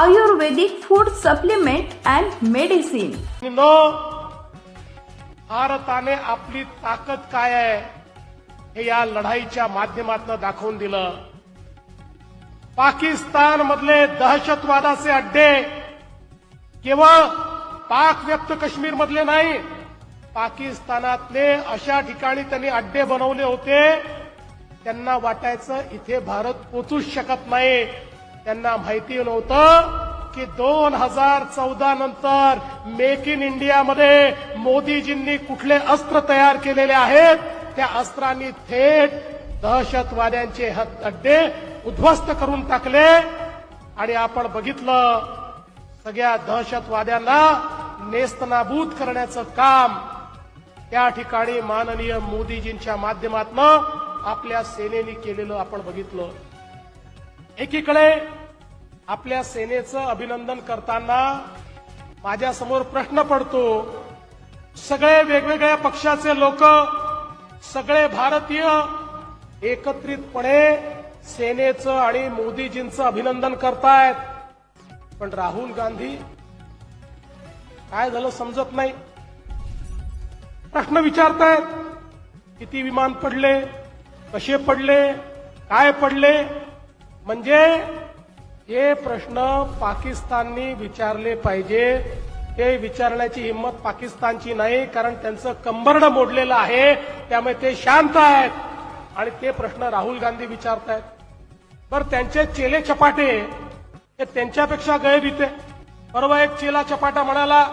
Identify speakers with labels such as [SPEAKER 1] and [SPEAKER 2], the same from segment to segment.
[SPEAKER 1] Ayurvedic food supplement and medicine
[SPEAKER 2] no भारताने आपली ताकद काय आहे? हे या लढाईच्या माध्यमातून दाखवून दिलं. पाकिस्तान मधले दहशतवादाचे अड्डे केवळ पाक व्यक्त काश्मीर मधले नाही पाकिस्तानातले अशा ठिकाणी त्यांनी अड्डे बनवले होते त्यांना वाटायचं इथे भारत पोचूच शकत नाही. त्यांना माहिती नव्हतं की दोन हजार चौदा नंतर मेक इन इंडियामध्ये मोदीजींनी कुठले अस्त्र तयार केलेले आहेत? त्या अस्त्रांनी थेट दहशतवाद्यांचे अड्डे उद्ध्वस्त करून टाकले. आणि आपण बघितलं सगळ्या दहशतवाद्यांना नेस्तनाबूत करण्याचं काम त्या ठिकाणी माननीय मोदीजींच्या माध्यमातून आपल्या सेनेने केलेलं आपण बघितलं. एकीकडे आपल्या सेनेचं अभिनंदन करताना माझ्यासमोर प्रश्न पडतो सगळे वेगवेगळ्या पक्षाचे लोक सगळे भारतीय एकत्रितपणे सेनेचं आणि मोदीजींचं अभिनंदन करतायत. पण राहुल गांधी काय झालं समजत नाही. प्रश्न विचारतायत किती विमान पडले कसे पडले काय पडले म्हणजे हे प्रश्न पाकिस्ताननी विचारले पाहिजे. ते विचारण्याची हिंमत पाकिस्तानची नाही कारण त्यांचं कंबरड मोडलेलं आहे. त्यामुळे ते शांत आहेत. आणि ते प्रश्न राहुल गांधी विचारतायत. बरं त्यांचे चेले चपाटे हे त्यांच्यापेक्षा गैररीते बरोबर एक चेला चपाटा म्हणाला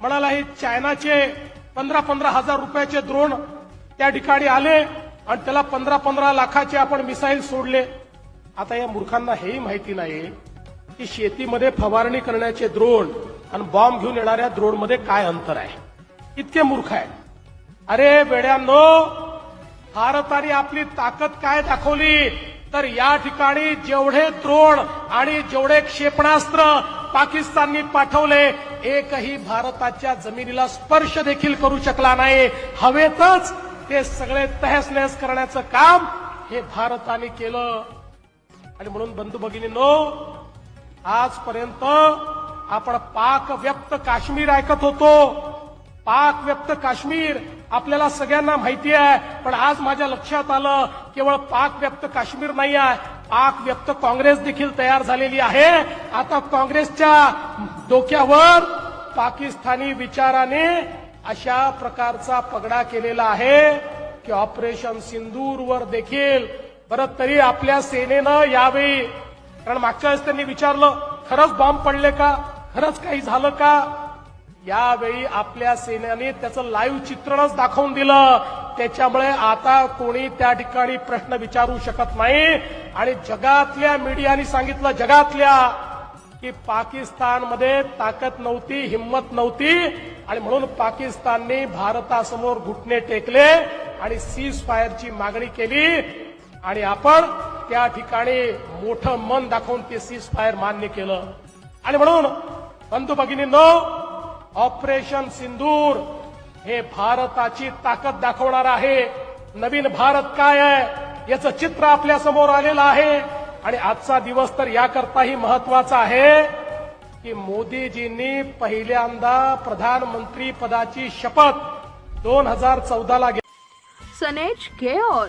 [SPEAKER 2] म्हणाला हे चायनाचे पंधरा पंधरा हजार रुपयाचे द्रोण त्या ठिकाणी आले आणि त्याला पंधरा पंधरा लाखाचे आपण मिसाईल सोडले. आता या मूर्खांना हेही माहिती नाही की शेतीमध्ये फवारणी करण्याचे द्रोण आणि बॉम्ब घेऊन येणाऱ्या द्रोणमध्ये काय अंतर आहे. इतके मूर्ख आहेत. अरे वेड्यांनो भारताने आपली ताकद काय दाखवली? तर या ठिकाणी जेवढे द्रोण आणि जेवढे क्षेपणास्त्र पाकिस्ताननी पाठवले एकही भारताच्या जमिनीला स्पर्श देखील करू शकला नाही. हवेतच ते सगळे तहस नहस करण्याचं काम हे भारताने केलं. आणि म्हणून बंधू भगिनींनो आजपर्यंत आपण पाक व्यक्त काश्मीर ऐकत होतो. पाक व्यक्त काश्मीर आपल्याला सगळ्यांना माहिती आहे पण आज माझ्या लक्षात आलं केवळ पाक व्यक्त काश्मीर नाही आहे पाक व्यक्त काँग्रेस देखील तयार झालेली आहे. आता काँग्रेसच्या डोक्यावर पाकिस्तानी विचाराने अशा प्रकारचा पगडा केलेला आहे की ऑपरेशन सिंदूरवर देखील बरं तरी आपल्या सेनेनं यावेळी कारण मागच्या वेळेस त्यांनी विचारलं खरंच बॉम्ब पडले का? खरंच काही झालं का? यावेळी आपल्या सेनेने त्याचं लाईव्ह चित्रणच दाखवून दिलं. त्याच्यामुळे आता कोणी त्या ठिकाणी प्रश्न विचारू शकत नाही. आणि जगातल्या मीडियाने सांगितलं जगातल्या की पाकिस्तानमध्ये ताकद नव्हती हिंमत नव्हती. आणि म्हणून पाकिस्तानने भारतासमोर घुटणे टेकले आणि सीज फायरची मागणी केली. आणि आपण त्या ठिकाणी मोठं मन दाखवून ते सीज फायर मान्य केलं. आणि म्हणून बंधू भगिनींनो ऑपरेशन सिंदूर हे भारताची ताकद दाखवणार आहे. नवीन भारत काय आहे याचं चित्र आपल्यासमोर आलेलं आहे. आणि आजचा दिवस तर याकरताही महत्त्वाचा आहे की मोदीजींनी पहिल्यांदा प्रधानमंत्री पदाची शपथ दोन हजार चौदाला
[SPEAKER 1] सनेज care